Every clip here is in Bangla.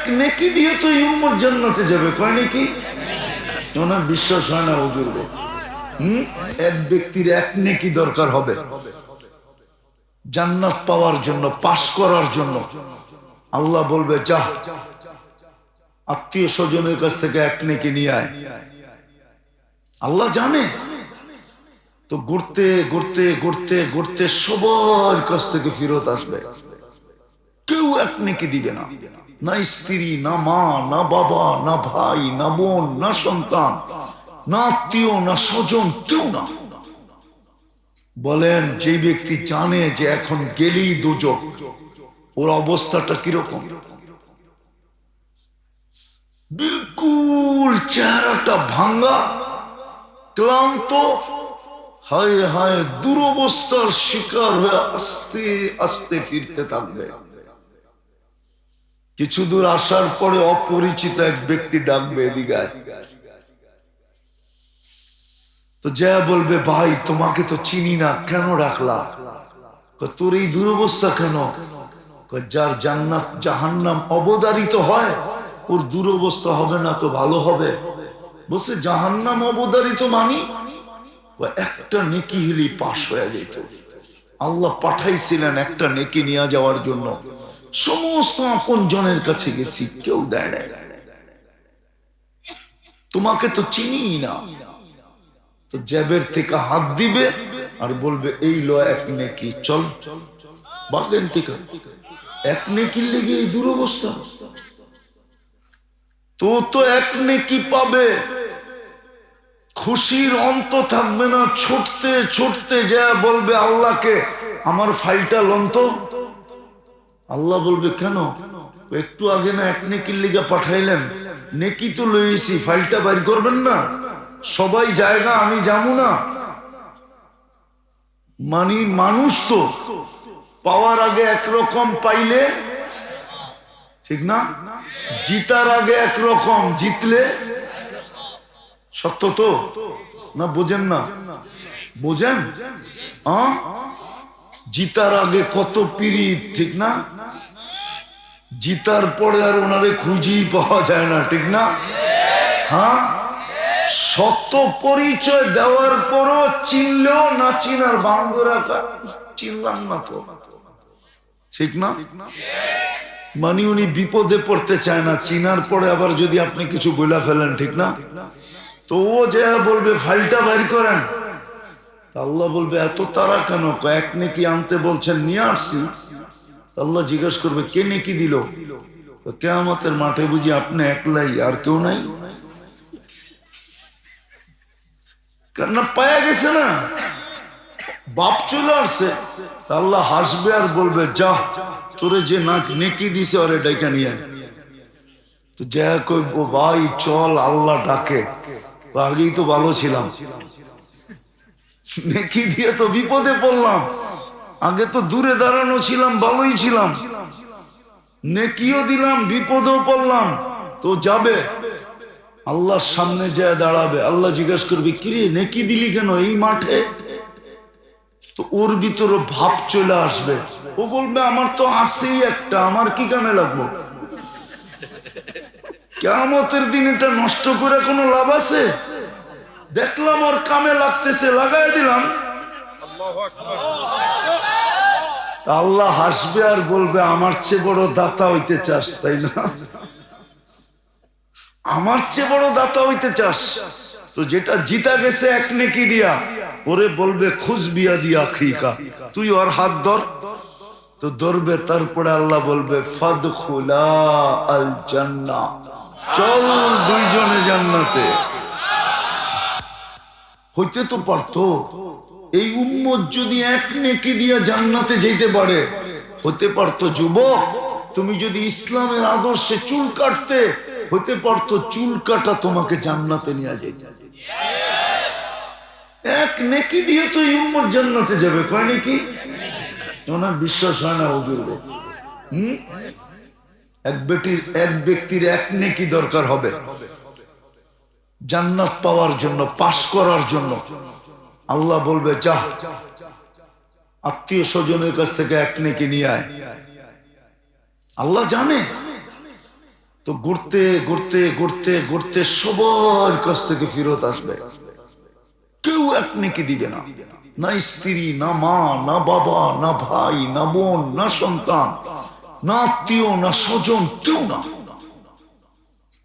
এক নেকি দিয়ে তো ইউম্মত জান্নাতে যাবে, কয় নাকি? ওনার বিশ্বাস হয় না হুজুর গো। এক ব্যক্তির এক নেকি দরকার হবে। জান্নাত পাওয়ার জন্য, পাশ করার জন্য। আল্লাহ বলবে, যা, আত্মীয় স্বজনের কাছ থেকে এক নেকি নিয়ে আয়। আল্লাহ জানে। তো ঘুরতে ঘুরতে ঘুরতে ঘুরতে সবার কাছ থেকে ফিরত আসবে। কেউ এক নেকি দিবে না। না স্ত্রী, না মা, না বাবা, না ভাই, না বোন, না সন্তান, না আত্মীয়, না স্বজন, কেউ না। বলেন, যে ব্যক্তি জানে যে এখন গেলেই দুজক ওর অবস্থাটা কীরকম? বিলকুল চেহারাটা ভাঙ্গা ক্লান্ত, হায় হায় দুরবস্থার শিকার হয়ে আস্তে আস্তে ফিরতে থাকবে। কিছু দূর আসার পরে অপরিচিত এক ব্যক্তি ডাকবে তো যা বলবে, ভাই, তোমাকে তো চিনি না, কেন রাখলা তোর এই দুরবস্থা কেন? যার জান্নাত জাহান্নাম অবদারিত হয়, ওর দুরবস্থা হবে না তো ভালো হবে। বলছে, জাহান্নাম অবদারিত মানি? একটা নেকি হলি পাশ হয়ে যেত আল্লাহ পাঠাইছিলেন একটা নেকি নিয়ে যাওয়ার জন্য। সমস্ত আপন জনের কাছে গেছি, কেউ দেয় না তোমাকে তো চিনি না। তো জ্যাবের থেকে হাত দিবে আর বলবে, এই লো এক নেকি, চল। বাগেন থেকে। এক নেকির লেগে এই দুরবস্থা। তো তো এক নেকি পাবে। খুশির অন্ত থাকবে না, ছুটতে ছুটতে যা বলবে আল্লাহকে। আমার ফাইলটা লন্ত আল্লাহ বলবে, কেন? একটু আগে না এক নেকির লিগা পাঠাইলেন। নেকি তো লইছি, ফাইলটা বাইর করবেন না। সবাই জায়গা, আমি যাব না। মানি মানুষ তো পাওয়ার আগে একরকম পাইলে, ঠিক না? জিতার আগে একরকম জিতলে সত্য তো? না বোঝেন না? বোঝেন? জিতার আগে কত পিরিত ঠিক না? জিতার পরে আর ওনারে খুঁজি পাওয়া যায় না, ঠিক না? হ্যাঁ? সত্য পরিচয় দেওয়ার পরও চিনলেও না চিনার বান্ধ রাখা চিনলাম না তো। ঠিক না? মানে উনি বিপদে পড়তে চায় না, চিনার পরে আবার যদি আপনি কিছু বইলা ফেলেন, ঠিক না? তো ও যে বলবে, ফাইলটা বাইর করেন। আল্লাহ বলবে, এত তারা কেন? কয়েক নেকি আনতে বলছেন, নিয়ে আসছি। আল্লাহ জিজ্ঞেস করবে, কে নেকি দিল? কেয়ামতের মাঠে বুঝি আপনি একলাই, আর কেউ নাই? কেননা পায়া গেছে না। বাপ চলে আসছে। আল্লাহ হাসবে আর বলবে, যা, তোরে যে না নেকি দিছে, ওরে ডেকে নিয়ে তো যা কই ও ভাই, চল, আল্লাহ ডাকে। আগেই তো ভালো ছিলাম। নেকি দিয়ে তো বিপদে পড়লাম। আগে তো দূরে দাঁড়ানো ছিলাম, ভালোই ছিলাম। নেকিও দিলাম, বিপদেও পড়লাম। তো যাবে। আল্লাহর সামনে যায় দাঁড়াবে। আল্লাহ জিজ্ঞেস করবে, কিরে, নেকি দিলি কেন এই মাঠে? তো ওর ভিতরে ভাব চলে আসবে। ও বলবে, আমার তো আসেই একটা, আমার কি কামে লাগবো? কেমতের দিন এটা নষ্ট করে কোনো লাভ আছে? দেখলাম ওর কামে লাগতেছে, লাগাই দিলাম। আল্লাহ হাসবে আর বলবে, আমার চেয়ে বড় দাতা হইতে চাস, তাই না? আমার চেয়ে বড় দাতা হইতে চাস? তো যেটা জিতা গেছে, এক নেকি দিয়া। ওরে বলবে খুশ বিয়া দিয়া খিকা তুই ওর হাত ধর। তো ধরবে, তারপরে আল্লাহ বলবে ফাদ খোলা আল জান্না চল দুইজনে জান্নাতে। হইতে তো পারতো। এই উম্মত যদি এক নেকি দিয়া জান্নাতে যেতে পারে হতে পারতো যুবক। তুমি যদি ইসলামের আদর্শে চুল কাটতে হতে পারতো চুল কাটা তোমাকে জান্নাতে নিয়ে যেতে এক নেকি দিয়ে তো এই উম্মত জান্নাতে যাবে, কয় নাকি? ওনার বিশ্বাস হয় না হুজুর। গো। হুম? এক বেটির, এক ব্যক্তির এক নেকি দরকার হবে। জান্নাত পাওয়ার জন্য, পাশ করার জন্য। আল্লাহ বলবে, যা, আত্মীয় স্বজনের কাছ থেকে এক নেকি নিয়ে আয়। আল্লাহ জানে। তো ঘুরতে ঘুরতে ঘুরতে ঘুরতে সবার কাছ থেকে ফেরত আসবে। কেউ এক নেকি দিবে না। না স্ত্রী, না মা, না বাবা, না ভাই, না বোন, না সন্তান, না আত্মীয়, না স্বজন, কেউ না।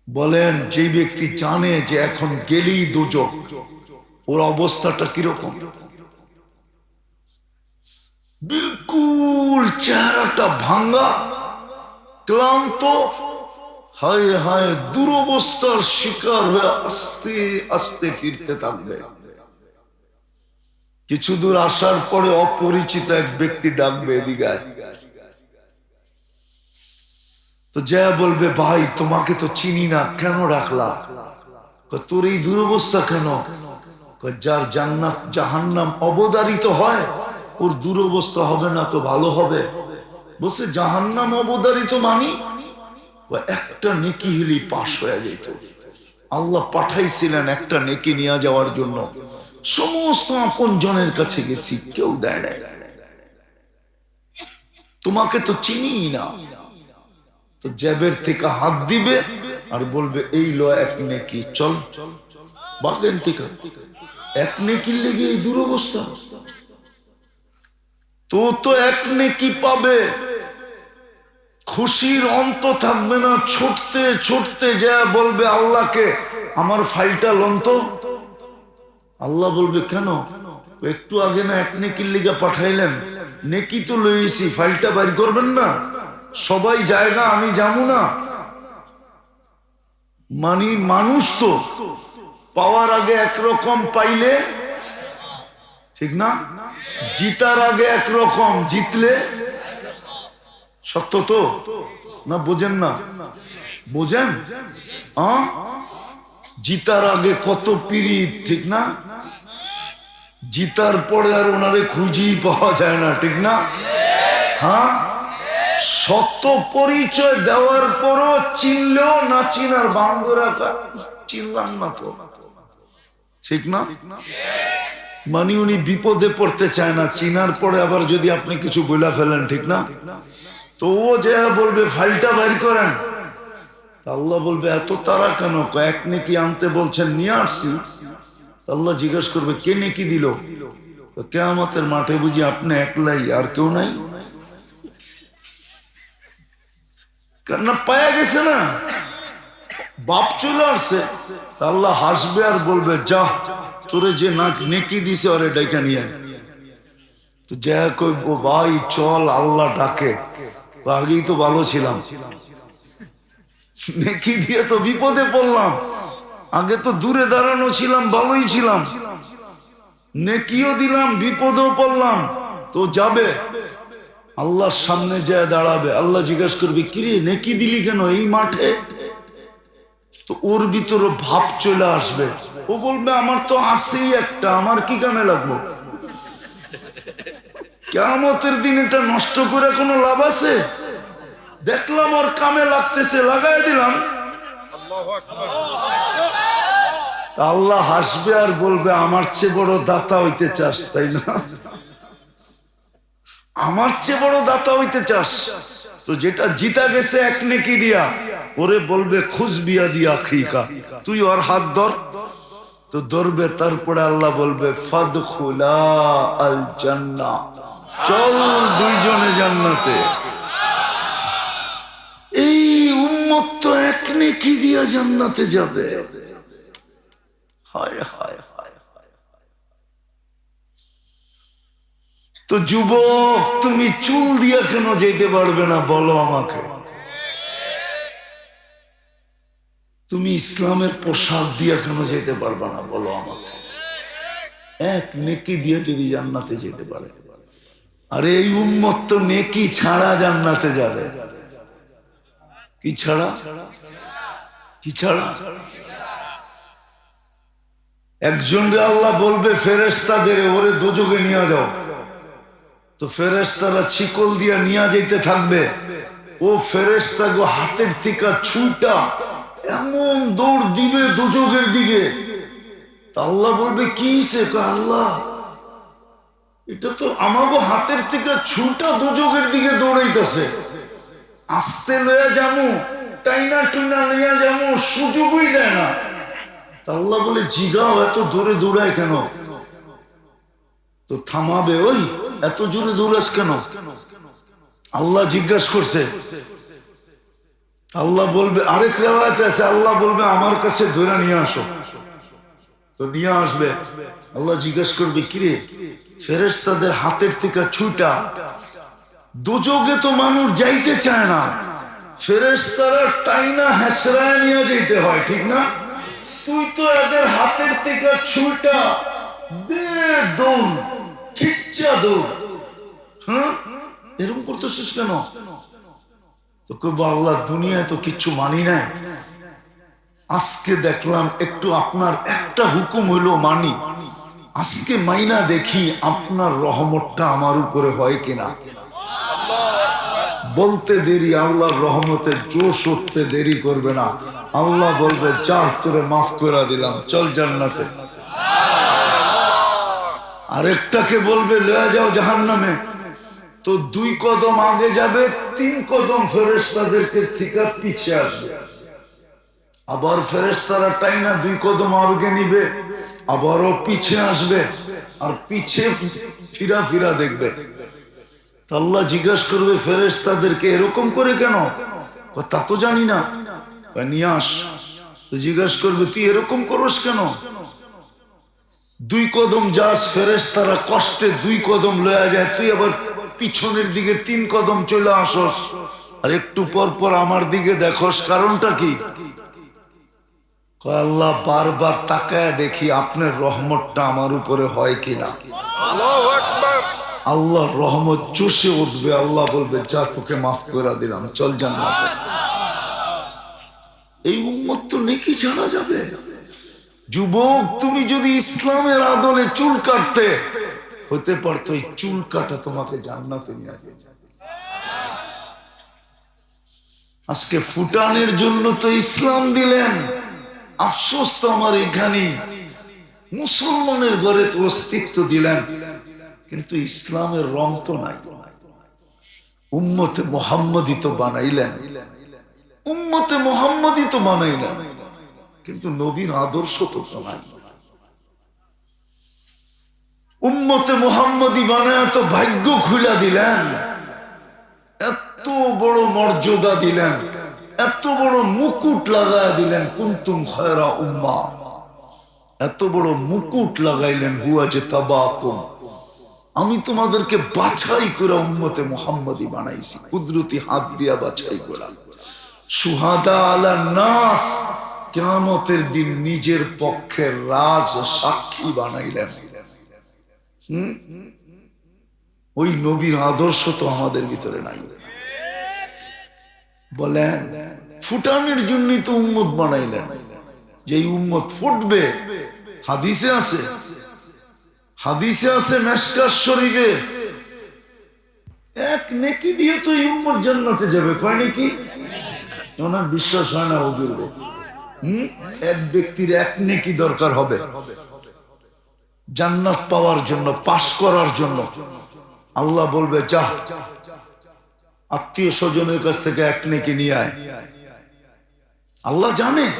বলেন, যে ব্যক্তি জানে যে এখন গেলেই দুজক ওর অবস্থাটা কীরকম? বিলকুল চেহারাটা ভাঙ্গা, ক্লান্ত, হায় হায় দুরবস্থার শিকার হয়ে আস্তে আস্তে ফিরতে থাকবে। কিছু দূর আসার পরে অপরিচিত এক ব্যক্তি ডাকবে এদিকে আয়। তো যা বলবে, ভাই, তোমাকে তো চিনি না, কেন রাখলা? তোর এই দুরবস্থা কেন? যার জান্নাত, জাহান্নাম অবদারিত হয়, ওর দুরবস্থা হবে না তো ভালো হবে। বলছে, জাহান্নাম অবদারিত মানি? একটা নেকি হিলি পাশ হয়ে যেত আল্লাহ পাঠাইছিলেন একটা নেকি নিয়ে যাওয়ার জন্য। সমস্ত আপন জনের কাছে গেছি, কেউ দেয় তোমাকে তো চিনি না। তো জ্যাবের থেকে হাত দিবে আর বলবে, এই ল এক নেকি, চল। বাগেন থেকে। এক নেকির লেগে এই দুরবস্থা। তো তো এক নেকি পাবে। খুশির অন্ত থাকবে না, ছুটতে ছুটতে যা বলবে আল্লাহকে। আমার ফাইলটা লন্ত আল্লাহ বলবে, কেন? একটু আগে না এক নেকির লিগা পাঠাইলেন। নেকি তো লইছি ফাইলটা বাইর করবেন না? সবাই জায়গা আমি যাব না। মানি মানুষ তো, পাওয়ার আগে একরকম পাইলে, ঠিক না? জিতার আগে একরকম, জিতলে সত্য তো? না বোঝেন না? বোঝেন? জিতার আগে কত পিরিত ঠিক না? জিতার পরে আর ওনারে খুঁজি পাওয়া যায় না, ঠিক না? হ্যাঁ? সত্য পরিচয় দেওয়ার পরও চিনলেও না চিনার বান্ধরা চিনলাম না তো। ঠিক না? মানে উনি বিপদে পড়তে চায় না, চিনার পরে আবার যদি আপনি কিছু বলে ফেলেন, ঠিক না? তো ও যে বলবে, ফাইলটা বের করেন। আল্লাহ বলবে, এত তারা কেন? কয়েক নেকি আনতে বলছেন, নিয়ে আসছি। আল্লাহ জিজ্ঞেস করবে, কে নেকি দিল? কেয়ামতের মাঠে বুঝি আপনি একলাই, আর কেউ নাই? কেননা পায়া গেছে না। বাপ চলে আসছে। আল্লাহ হাসবে আর বলবে, যা, তোরে যে না নেকি দিছে, ওরে ডাইকা নিয়ে তো যা কইব ভাই, চল, আল্লাহ ডাকে। আগেই তো ভালো ছিলাম। নেকি দিয়ে তো বিপদে পড়লাম। আগে তো দূরে দাঁড়ানো ছিলাম, ভালোই ছিলাম। নেকিও দিলাম, বিপদেও পড়লাম। তো যাবে। আল্লাহর সামনে যায় দাঁড়াবে আল্লাহ জিজ্ঞাসা করবে কিরে নেকি দিলি কেন এই মাঠে? তো ওর ভিতরে ভাব চলে আসবে। ও বলবে আমার তো আসেই একটা আমার কি কামে লাগবো? কেমতের দিন এটা নষ্ট করে কোনো লাভ আছে? দেখলাম ওর কামে লাগতেছে লাগাই দিলাম। আল্লাহ হাসবে আর বলবে আমার চেয়ে বড় দাতা হইতে চাস তাই না? আমার চেয়ে বড় দাতা হইতে চাস? তো যেটা জিতা গেছে এক নেকি দিয়া, ওরে বলবে খুশ বিয়া দিয়া খিকা তুই ওর হাত ধর। তো ধরবে, তারপরে আল্লাহ বলবে ফাদ খুলা আল জান্না। চল দুইজনে জান্নাতে। এই উম্মত তো এক নেকি দিয়া জান্নাতে যাবে। হায় হায় তো যুবক, তুমি চুল দিয়া কেন যেতে পারবে না বলো আমাকে? তুমি ইসলামের পোশাক দিয়া কেন যেতে পারবে না বলো আমাকে? এক নেকি দিয়ে যদি জান্নাতে যেতে পারে। আর এই উম্মত তো নেকি ছাড়া জান্নাতে যাবে। কি ছাড়া? কি ছাড়া? একজন রে আল্লাহ বলবে ফেরেস্তাদের ওরে দোজগে নিয়ে যাও। তো ফেরেস্তারা ছিকল দিয়া নিয়ে যেতে থাকবে। ও ফেরেস্তা গো হাতের থেকে ছুটা এমন দৌড় দিবে দোজগের দিকে। আল্লাহ বলবে, কি সে? আল্লাহ, এটা তো আমাগো হাতের থেকে ছুটা দোজগের দিকে দৌড়াইতেছে। আসতে লয়ে জামু টাইনা টুনা নিয়ে যেমন সুযোগই দেয় না। আল্লাহ বলে, জিগাও, এত দূরে দৌড়ায় কেন? তো থামাবে ওই এত জোরে দৌড়াস কেন? আল্লাহ জিজ্ঞাসা করছে, আল্লাহ বলবে, আরেক রেওয়ায়তে আছে, আল্লাহ বলবে, আমার কাছে ধরে নিয়ে আসো। তো নিয়ে আসবে। আল্লাহ জিজ্ঞেস করবে, কিরে, ফেরেশতাদের হাতের থেকে ছুটা দুযোগে তো মানুষ যাইতে চায় না। ফেরেশতারা টাইনা হেসরায় নিয়ে যেতে হয়, ঠিক না? তুই তো এদের হাতের থেকে ছুটা দে দৌড়। হ্যাঁ? এরকম করতেছিস কেন? তো কব আল্লাহ দুনিয়ায় তো মানি নাই। আজকে দেখলাম একটু আপনার একটা হুকুম হইল মানি। আজকে মাইনা দেখি আপনার রহমতটা আমার উপরে হয় কিনা। বলতে দেরি, আল্লাহর রহমতের জোশ উঠতে দেরি করবে না। আল্লাহ বলবে, যা তোরে মাফ করে দিলাম, চল জান্নাতে। আরেকটাকে বলবে, লয়ে যাও জাহান নামে তো দুই কদম আগে যাবে, তিন কদম ফেরেস্তাদেরকে থেকে পিছিয়ে আসবে। আবার ফেরেস্তারা টাইনা দুই কদম আগে নিবে, আবারও পিছে আসবে, আর পিছে ফিরা ফিরা দেখবে। তা আল্লাহ জিজ্ঞেস করবে ফেরেস্তাদেরকে এরকম করে কেন? তা তো জানি না। নিয়ে আস। তো জিজ্ঞেস করবে, তুই এরকম করস কেন? দুই কদম যাস ফেরেস্তারা কষ্টে দুই কদম লয়া যায় তুই আবার পিছনের দিকে তিন কদম চলে আসস। আর একটু পর পর আমার দিকে দেখোস কারণটা কি? আল্লাহ বারবার তাকায় দেখি আপনার রহমতটা আমার উপরে হয় কিনা। আল্লাহর রহমত চষে উঠবে আল্লাহ বলবে যা তোকে মাফ করে দিলাম চল জান্নাতে। এই উম্মত তো নেকি ছাড়া যাবে। যুবক, তুমি যদি ইসলামের আদলে চুল কাটতে, হতে পারতো এই চুল কাটা তোমাকে জান্নাতে নিয়ে গেছে আজকে ফুটানের জন্য তো ইসলাম দিলেন। আফসোস তো আমার এখানে মুসলমানের ঘরে তো অস্তিত্ব দিলেন। কিন্তু ইসলামের রং তো নাই। উম্মতে মোহাম্মদই তো বানাইলেন। উম্মতে মোহাম্মদই তো বানাইলেন। কিন্তু নবীর আদর্শ তো তো নাই উম্মতে মোহাম্মদী বানায় তো ভাগ্য খুলা দিলেন। এত বড় মর্যাদা দিলেন। এত বড় মুকুট লাগায় দিলেন, কুন্তুম খয়রা উম্মা। এত বড় মুকুট লাগাইলেন, হুয়া যে তাবাকুম। আমি তোমাদেরকে বাছাই করে উম্মতে মোহাম্মদী বানাইছি। কুদরতি হাত দিয়া বাছাই করা। সুহাদা আলা নাস কেমতের দিন নিজের পক্ষের রাজ সাক্ষী বানাইলেন। ওই নবীর আদর্শ তো আমাদের ভিতরে নাই। বলেন, ফুটানের জন্যই তো উম্মত বানাইলেন। যে উম্মত ফুটবে, হাদিসে আছে। হাদিসে আছে মেসকার শরীফে। এক নেকি দিয়ে তো উম্মত জান্নাতে যাবে, কয় নাকি? ওনার বিশ্বাস হয় না হুজুর এক ব্যক্তির এক নেকি দরকার হবে। জান্নাত পাওয়ার জন্য, পাশ করার জন্য। আল্লাহ বলবে, যা। আত্মীয় স্বজনের কাছ থেকে এক নেকি নিয়ে আয়। আল্লাহ জানে।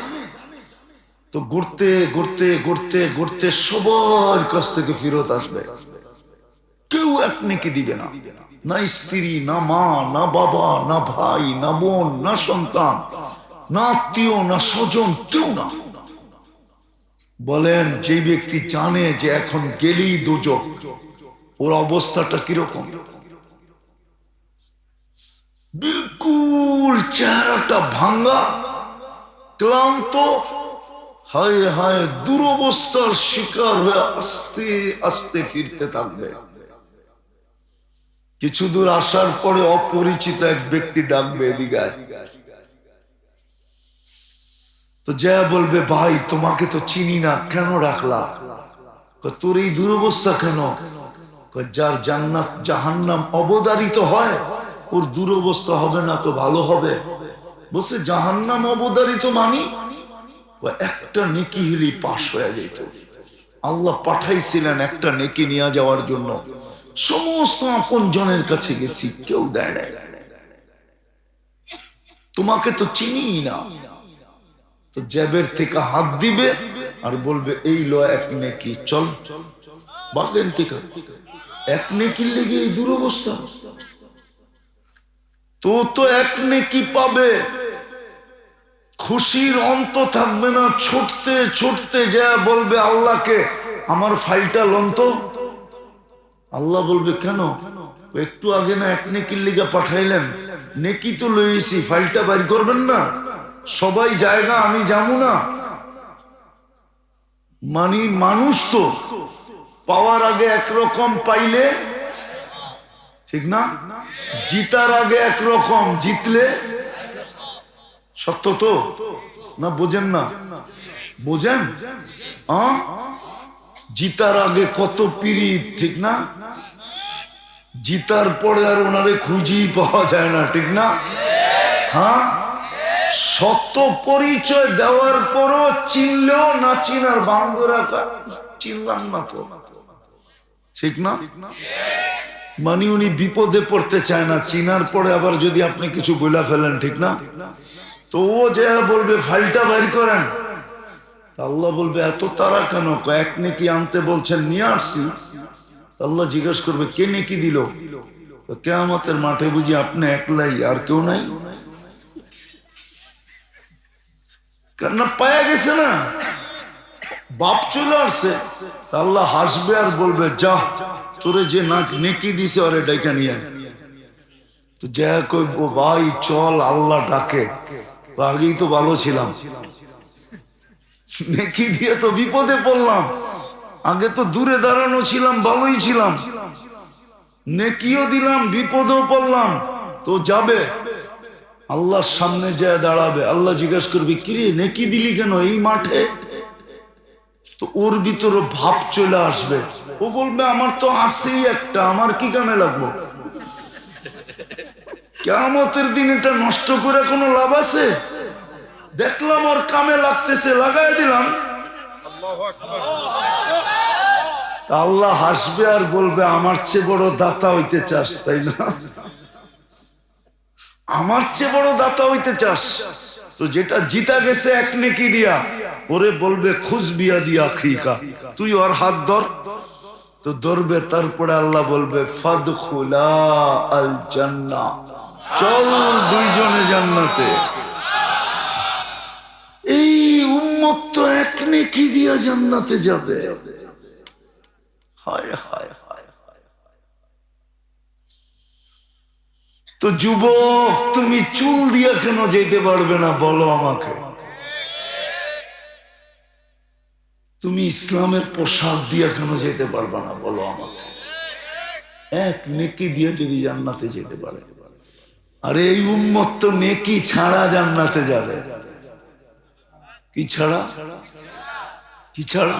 তো ঘুরতে ঘুরতে ঘুরতে ঘুরতে সবার কাছ থেকে ফেরত আসবে। কেউ এক নেকি দিবে না। না স্ত্রী, না মা, না বাবা, না ভাই, না বোন, না সন্তান। না আত্মীয় না স্বজন, কেউ না। বলেন যে ব্যক্তি জানে যে এখন গেলেই দুজক, ওর অবস্থাটা কীরকম? বিলকুল চেহারাটা ভাঙ্গা, ক্লান্ত, হায় হায় দুরবস্থার শিকার হয়ে আস্তে আস্তে ফিরতে থাকবে। কিছু দূর আসার পরে অপরিচিত এক ব্যক্তি ডাকবে এদিকায় তো যা বলবে, ভাই, তোমাকে তো চিনি না, কেন রাখলা? তোর এই দুরবস্থা কেন? যার জান্নাত জাহান্নাম অবদারিত হয়, ওর দুরবস্থা হবে না তো ভালো হবে। বলছে, জাহান্নাম অবদারিত মানি? একটা নেকি হিলি পাশ হয়ে যেত আল্লাহ পাঠাইছিলেন একটা নেকি নিয়ে যাওয়ার জন্য। সমস্ত আপন জনের কাছে গেছি, কেউ দেয় তোমাকে তো চিনি না। তো জ্যাবের থেকে হাত দিবে আর বলবে, এই ল, এক নেকি, চল। বাগেন থেকে। এক নেকির লেগে এই দুরবস্থা। তো তো এক নেকি পাবে। খুশির অন্ত থাকবে না, ছুটতে ছুটতে যা বলবে আল্লাহকে, আমার ফাইলটা লন তো। আল্লাহ বলবে, কেন? একটু আগে না এক নেকির লিগা পাঠাইলেন। নেকি তো লইছি ফাইলটা বাইর করবেন না? সবাই জায়গা, আমি যাব না। মানি মানুষ তো, পাওয়ার আগে একরকম পাইলে, ঠিক না? জিতার আগে একরকম জিতলে সত্য তো? না বোঝেন না? বোঝেন? জিতার আগে কত পিরিত ঠিক না? জিতার পরে আর ওনারে খুঁজি পাওয়া যায় না, ঠিক না? হ্যাঁ? সত্য পরিচয় দেওয়ার পরও চিনলেও না চিনার বান্দরা চিনলাম না তো। ঠিক না? মানে উনি বিপদে পড়তে চায় না, চিনার পরে আবার যদি আপনি কিছু বইলা ফেলেন, ঠিক না? তো ও যে বলবে, ফাইলটা বাইর করেন। আল্লাহ বলবে, এত তারা কেন? কয়েক নেকি আনতে বলছেন, নিয়ে আসছি। আল্লাহ জিজ্ঞেস করবে, কে নেকি দিল? কেয়ামতের মাঠে বুঝি আপনি একলাই আর কেউ নাই? কেননা পায়া গেছে না। বাপ চলে আসছে। আল্লাহ হাসবে আর বলবে, যা, তোরে যে না নেকি দিছে ওরে ডাইকা নিয়ে তো যা ভাই, চল, আল্লাহ ডাকে। আগেই তো ভালো ছিলাম। নেকি দিয়ে তো বিপদে পড়লাম। আগে তো দূরে দাঁড়ানো ছিলাম, ভালোই ছিলাম। নেকিও দিলাম, বিপদেও পড়লাম। তো যাবে। আল্লাহর সামনে যায় দাঁড়াবে। আল্লাহ জিজ্ঞাসা করবে কিরে নেকি দিলি কেন এই মাঠে? তো ওর ভিতরে ভাব চলে আসবে। ও বলবে আমার তো আসেই একটা আমার কি কামে লাগবো? কেমতের দিন এটা নষ্ট করে কোনো লাভ আছে? দেখলাম ওর কামে লাগতেছে লাগাই দিলাম। আল্লাহ হাসবে আর বলবে আমার চেয়ে বড় দাতা হইতে চাস তাই না? আমার চেয়ে বড় দাতা হইতে চাস? তো যেটা জিতা গেছে এক নেকি দিয়া, ওরে বলবে খুশ বিয়া দিয়া খিকা তুই ওর হাত ধর। তো ধরবে, তারপরে আল্লাহ বলবে ফাদ খুলা আল জান্না। চল দুইজনে জান্নাতে। এই উম্মত তো এক নেকি দিয়া জান্নাতে যাবে। হায় হায়। তো যুবক, তুমি চুল দিয়া কেন যেতে পারবে না বলো আমাকে? তুমি ইসলামের পোশাক দিয়া কেন যেতে পারবে না বলো আমাকে? এক নেকি দিয়ে যদি জান্নাতে যেতে পারে। আর এই উম্মত তো নেকি ছাড়া জান্নাতে যাবে। কি ছাড়া? কি ছাড়া?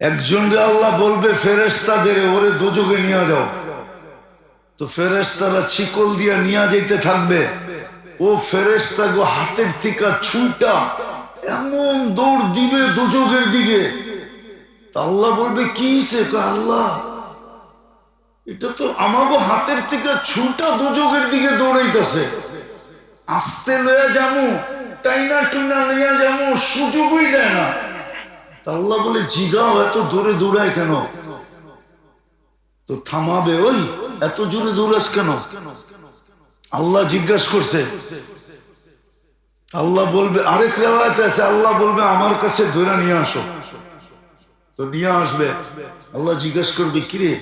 একজন রে আল্লাহ বলবে ফেরেস্তাদের ওরে দোজগে নিয়ে যাও। তো ফেরেস্তারা ছিকল দিয়া নিয়ে যেতে থাকবে। ও ফেরেস্তা গো হাতের থেকে ছুটা এমন দৌড় দিবে দোজগের দিকে। আল্লাহ বলবে, কি সে? আল্লাহ, এটা তো আমাগো হাতের থেকে ছুটা দোজগের দিকে দৌড়াইতেছে। আসতে লয়ে যামু, টাইনা টুনা লইয়া যামু, সুযোগই দেয় না। আল্লাহ বলে, জিগাও, এত দূরে দৌড়ায় কেন? তো থামাবে ওই এত জোরে দৌড়াস কেন? আল্লাহ জিজ্ঞাসা করছে, আল্লাহ বলবে, আরেক রেওয়ায়ত আছে, আল্লাহ বলবে, আমার কাছে ধরে নিয়ে আসো। তো নিয়ে আসবে। আল্লাহ জিজ্ঞাসা করবে, কিরে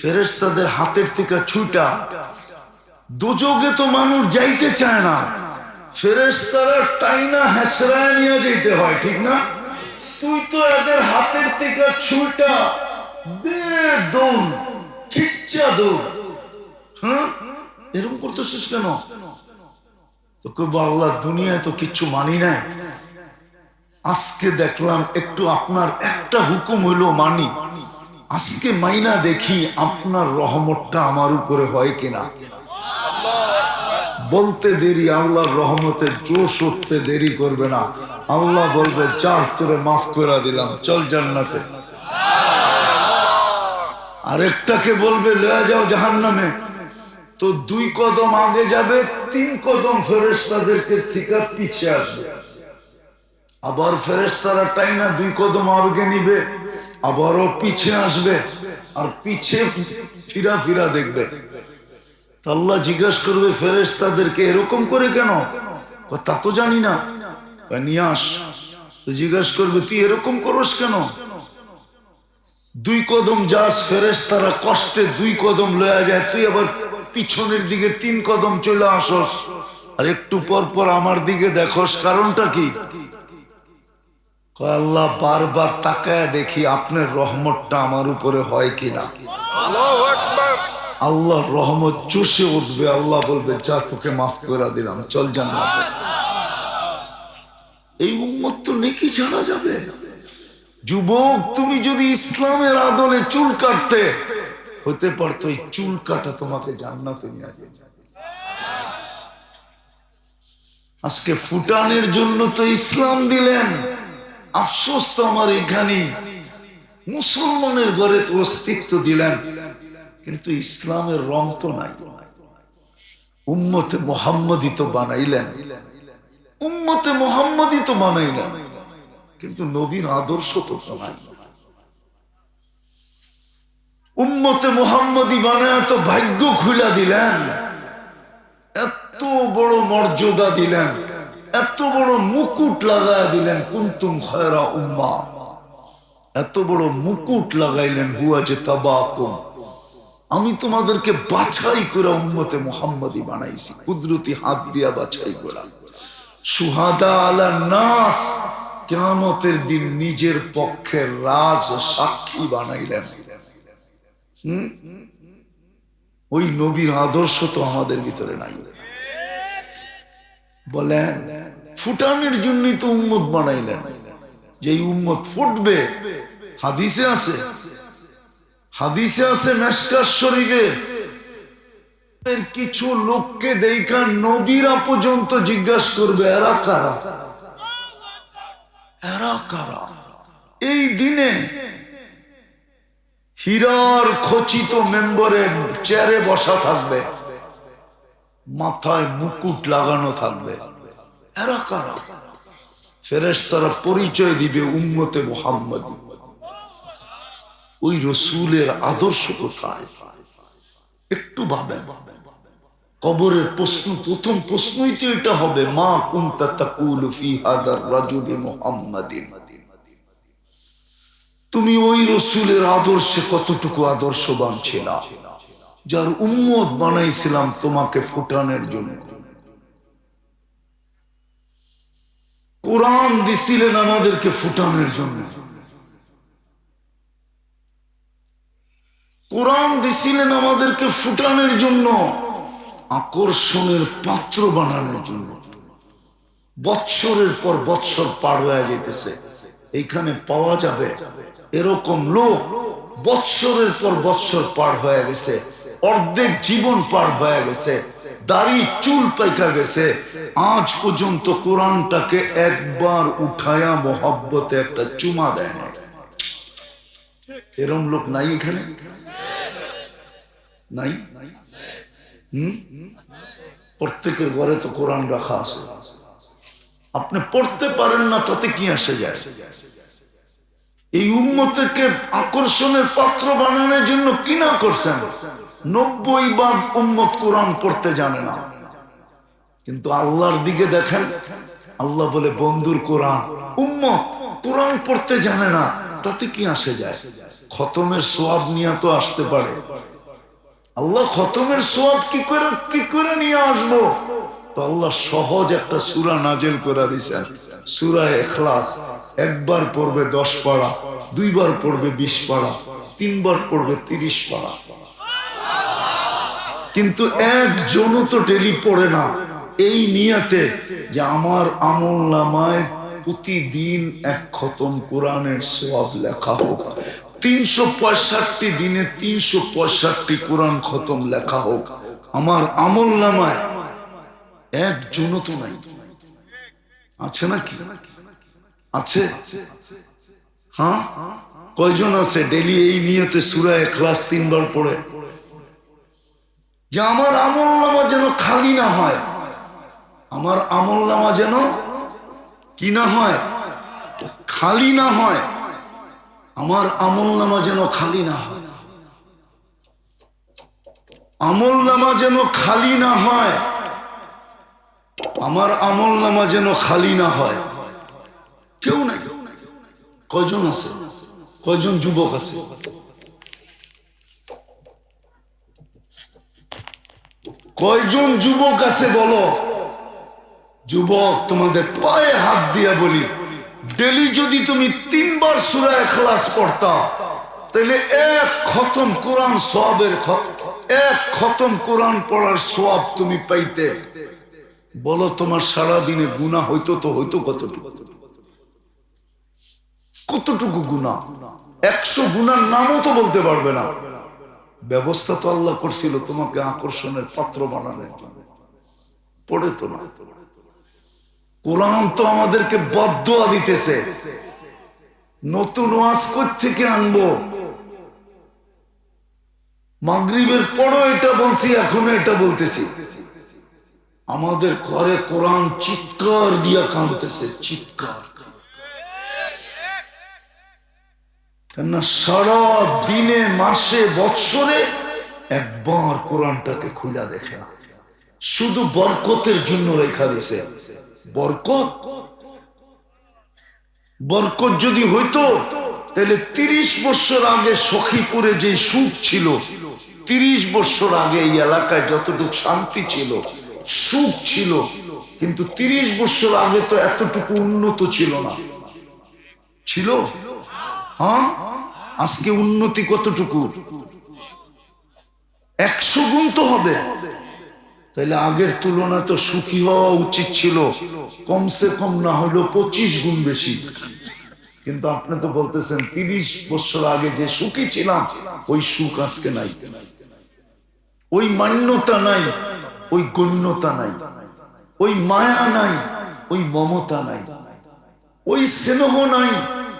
ফেরেস তাদের হাতের থেকে ছুটা দুযোগে তো মানুষ যাইতে চায় না। ফেরেস তারা টাইনা হেসরায় নিয়ে যেতে হয়, ঠিক না? তুই তো এদের হাতের থেকে ছুটা দে দৌড়। হ্যাঁ? এরকম করতেছিস কেন? তো কই আল্লাহ দুনিয়ায় তো মানি নাই। আজকে দেখলাম একটু আপনার একটা হুকুম মানি। আজকে মাইনা দেখি আপনার রহমতটা আমার উপরে হয় কিনা। বলতে দেরি, আল্লাহর রহমতের জোশ উঠতে দেরি করবে না। আল্লাহ বলবে, যা, তোরে মাফ করে দিলাম। চল জান্নাতে। আরেকটাকে বলবে, লয়া যাও জাহান নামে তো দুই কদম আগে যাবে, তিন কদম ফেরেস্তাদেরকে থেকে পিছিয়ে আসবে। আবার ফেরেস্তারা টাই না, দুই কদম আগে নিবে, আবারও পিছে আসবে, আর পিছে ফিরা ফিরা দেখবে। তা আল্লাহ জিজ্ঞাসা করবে ফেরেস্তাদেরকে এরকম করে কেন? তা তো জানি না। নিয়ে আস। জিজ্ঞাসা করবে, তুই এরকম করস কেন? দুই কদম যাস ফেরেস তারা কষ্টে দুই কদম লয়া যায় তুই আবার পিছনের দিকে তিন কদম চলে আসস। আর একটু পর পর আমার দিকে দেখোস কারণটা কি? আল্লাহ বারবার তাকায় দেখি আপনার রহমতটা আমার উপরে হয় কিনা। আল্লাহ রহমত চুষে উঠবে আল্লাহ বলবে যা তোকে মাফ করে দিলাম চল জান্নাতে। এই উম্মত তো নেকি ছাড়া যাবে। যুবক, তুমি যদি ইসলামের আদলে চুল কাটতে, হতে পারতো এই চুল কাটা তোমাকে জান্নাতে নিয়ে যেত। আজকে ফুটানের জন্য তো ইসলাম দিলেন। আফসোস তো আমার এখানে মুসলমানের ঘরে তো অস্তিত্ব দিলেন। কিন্তু ইসলামের রং তো নাই। উম্মতে মোহাম্মদই তো বানাইলেন। উম্মতে মোহাম্মদই তো বানাইলেন। কিন্তু নবীর আদর্শ তো নাই উম্মতে মোহাম্মদী বানায় তো ভাগ্য খুলা দিলেন। এত বড় মর্যাদা দিলেন। এত বড় মুকুট লাগায় দিলেন, কুন্তুম খয়রা উম্মা। এত বড় মুকুট লাগাইলেন, হুয়া যে তাবাকুম। আমি তোমাদেরকে বাছাই করে উম্মতে মোহাম্মদী বানাইছি, কুদরতি হাত দিয়া বাছাই করা। সুহাদা আলা নাস কেমতের দিন নিজের পক্ষের রাজ সাক্ষী বানাইলেন। ওই নবীর আদর্শ তো আমাদের ভিতরে নাই। বলেন, ফুটানের জন্যই তো উম্মত বানাইলেন। যে উম্মত ফুটবে, হাদিসে আছে। হাদিসে আছে মেসকার শরীফে কিছু লোককে দেখা নবীরা পর্যন্ত জিজ্ঞাসা করবে, এরা কারা? এই দিনে হীরার খচিত মেম্বরে চেয়ারে বসা থাকবে, মাথায় মুকুট লাগানো থাকবে। এরা কারা ফেরেস পরিচয় দিবে উম্মতে মোহাম্মদ। ওই রসুলের আদর্শ কোথায়? একটু ভাবেন। কবরের প্রশ্ন, প্রথম প্রশ্নই তো এটা হবে, মা কুন্তা তাকুল ফি হাদার রাজুলি মুহাম্মাদিন। তুমি ওই রসুলের আদর্শে কতটুকু আদর্শবান ছিল, যার উম্মত বানাইছিলাম তোমাকে ফুটানোর জন্য। কোরআন দিছিলেন আমাদেরকে ফুটানোর জন্য। কোরআন দিছিলেন আমাদেরকে ফুটানোর জন্য। আকর্ষণের পাত্র বানানোর জন্য। বৎসরের পর বৎসর পার হয়ে যেতেছে এইখানে পাওয়া যাবে এরকম লোক বৎসরের পর বৎসর পার হয়ে গেছে, অর্ধেক জীবন পার হয়ে গেছে, দাড়ি, চুল পাইকা গেছে। আজ পর্যন্ত কোরআনটাকে একবার উঠায়া মহাব্বতে একটা চুমা দেয় না এরম লোক নাই এখানে? নাই? প্রত্যেকের ঘরে তো কোরআন রাখা আছে। আপনি পড়তে পারেন না, তাতে কি আসে যায়? এই উম্মতকে আকর্ষণের পাত্র বানানোর জন্য কি না করছেন? নব্বই ভাগ উম্মত কোরআন পড়তে জানে না। কিন্তু আল্লাহর দিকে দেখেন, আল্লাহ বলে, বন্ধুর কোরআন। উম্মত কোরআন পড়তে জানে না, তাতে কি আসে যায়? খতমের সোয়াব নিয়ে তো আসতে পারে। আল্লাহ খতমের সোয়াব কি করে কি করে নিয়ে আসব? তো আল্লাহ সহজ একটা সুরা নাজেল করে দিছেন সুরা এখলাস একবার পড়বে দশ পাড়া দুইবার পড়বে বিশ পাড়া তিনবার পড়বে তিরিশ পাড়া কিন্তু একজনও তো ডেলি পড়ে না। এই নিয়াতে যে আমার আমল নামায় প্রতিদিন এক খতম কোরআনের সব লেখা হোক। তিনশো পঁয়ষট্টি দিনে তিনশো পঁয়ষট্টি কোরআন খতম লেখা হোক। আমার আমল নামায় একজনও তো নাই। আছে নাকি? আছে? হ্যাঁ? কয়জন আছে? ডেলি এই নিয়তে সুরায় ক্লাস তিনবার পড়ে। যে আমার আমল নামা যেন খালি না হয়। আমার আমল নামা যেন কি না হয়? খালি না হয়। আমার আমল নামা যেন খালি না হয়। আমল নামা যেন খালি না হয়। আমার আমল নামা যেন খালি না হয়। কেউ নাই। কয়জন আছে? কয়জন যুবক আছে? কয়জন যুবক আছে বলো? যুবক, তোমাদের পায়ে হাত দিয়া বলি। ডেলি যদি তুমি তিনবার সুরায় খালাস পড়তা, তাহলে এক খতম কোরআন সবের এক খতম কোরআন পড়ার সব তুমি পাইতে। বলো, তোমার সারা দিনে গুণা হইতো তো হইতো কতটুকু? কতটুকু গুণা একশো গুণার নামও তো বলতে পারবে না। ব্যবস্থা তো আল্লাহ করছিল, তোমাকে আকর্ষণের পাত্র বানানোর পড়ে তো না। কোরআন তো আমাদেরকে বদুয়া দিতেছে। নতুন ওয়াজ থেকে আনব? মাগরিবের পরও এটা বলছি, এখনও এটা বলতেছি। আমাদের ঘরে কোরআন চিৎকার দিয়া কাঁদতেছে, চিৎকার। কেননা সারা দিনে, মাসে, বৎসরে একবার কোরআনটাকে খুলে দেখে শুধু বরকতের জন্য রেখা দিছে। বরকত। বরকত যদি হইতো, তাহলে তিরিশ বছর আগে সখীপুরে যে সুখ ছিল, তিরিশ বছর আগে এই এলাকায় যতটুকু শান্তি ছিল, সুখ ছিল, কিন্তু তিরিশ বছর আগে তো এতটুকু উন্নত ছিল না। ছিল? হ্যাঁ? আজকে উন্নতি কতটুকু? একশো গুণ তো হবে। তাহলে আগের তুলনায় তো সুখী হওয়া উচিত ছিল। কমসে কম না হলেও পঁচিশ গুণ বেশি। কিন্তু আপনি তো বলতেছেন, তিরিশ বছর আগে যে সুখী ছিলাম, ওই সুখ আজকে নাই। ওই মান্যতা নাই, ওই গণ্যতা নাই। ওই মায়া নাই, ওই মমতা নাই। ওই স্নেহ নাই,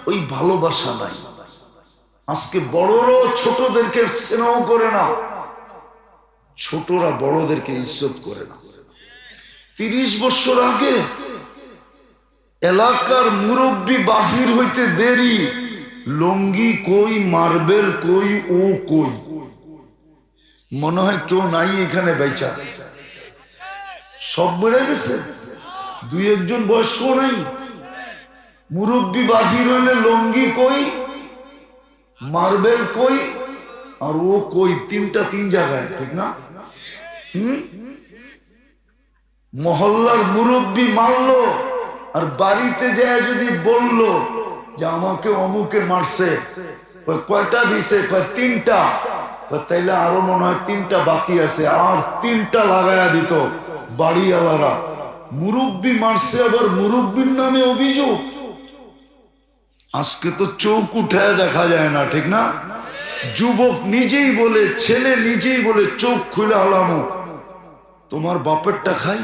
ওই ভালোবাসা নাই। আজকে বড়রাও ছোটদেরকে স্নেহ করে না ছোটরা বড়দেরকে ইজ্জত করে না। তিরিশ বছর আগে এলাকার মুরব্বী বাহির হইতে দেরি, লঙ্গি কই, মার্বেল কই, ও কই। মনে হয় কেউ নাই এখানে বেচা। সব বেড়ে গেছে। দুই একজন বয়স্ক নাই। মুরব্বী বাহির হইলে লঙ্গি কই, মার্বেল কই, আর ও কই, তিনটা তিন জায়গায়, ঠিক না? মহল্লার মুরব্বী মারলো আর বাড়িতে যায় যদি বলল যে আমাকে অমুকে মারছে কয়টা দিছে? তিনটা। তাইলে আরও মনে হয় তিনটা বাকি আছে। আর তিনটা লাগায়া দিত বাড়িওয়ালারা। মুরব্বী মারছে আবার মুরব্বীর নামে অভিযোগ। আজকে তো চোখ উঠায় দেখা যায় না, ঠিক না? যুবক নিজেই বলে, ছেলে নিজেই বলে, চোখ খুলে হলামো তোমার বাপেরটা খাই?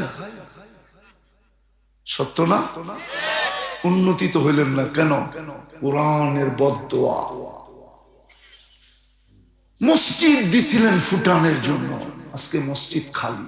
সত্য না? উন্নতি তো হইলেন না, কেন? কোরআনের বদোয়া মসজিদ দিছিলেন ফুটানের জন্য, আজকে মসজিদ খালি।